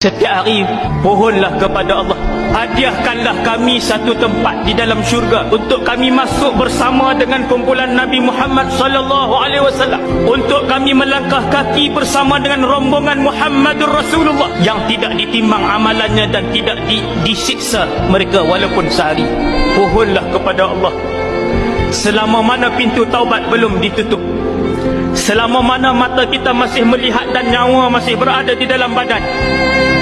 Setiap hari pohonlah kepada Allah. Hadiahkanlah kami satu tempat di dalam syurga Untuk kami masuk bersama dengan kumpulan Nabi Muhammad sallallahu alaihi wasallam. Untuk kami melangkah kaki bersama dengan rombongan Muhammadur Rasulullah Yang tidak ditimbang amalannya dan tidak di, disiksa mereka walaupun sehari. Pohonlah kepada Allah. Selama mana pintu taubat belum ditutup Selama mana mata kita masih melihat dan nyawa masih berada di dalam badan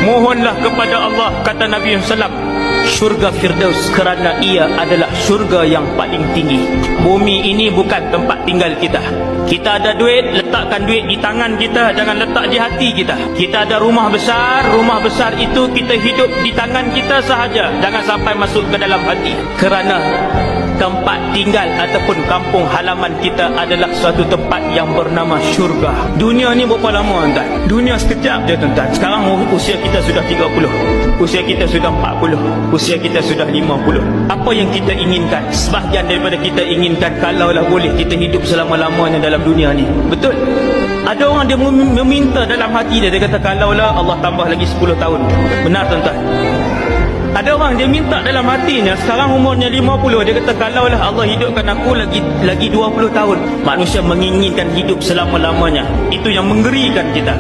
Mohonlah kepada Allah kata Nabi SAW Syurga Firdaus kerana ia adalah syurga yang paling tinggi. Bumi ini bukan tempat tinggal kita. Kita ada duit, letakkan duit di tangan kita Jangan letak di hati kita. Kita ada rumah besar, rumah besar itu kita hidup di tangan kita sahaja. Jangan sampai masuk ke dalam hati. Kerana tempat tinggal ataupun kampung halaman kita adalah suatu tempat yang bernama syurga. Dunia ni berapa lama tuan? Dunia sekejap je tuan. Sekarang usia kita sudah 30. Usia kita sudah 40. Usia kita sudah 50. Apa yang kita inginkan? Sebahagian daripada kita inginkan kalaulah boleh kita hidup selama-lamanya dalam dunia ni. Betul? Ada orang dia mem- meminta dalam hati dia dia kata kalaulah Allah tambah lagi 10 tahun. Benar tuan-tuan? Ada orang dia minta dalam hatinya sekarang umurnya 50 dia kata kalaulah Allah hidupkan aku lagi lagi 20 tahun manusia menginginkan hidup selama-lamanya. Itu yang menggerikan kita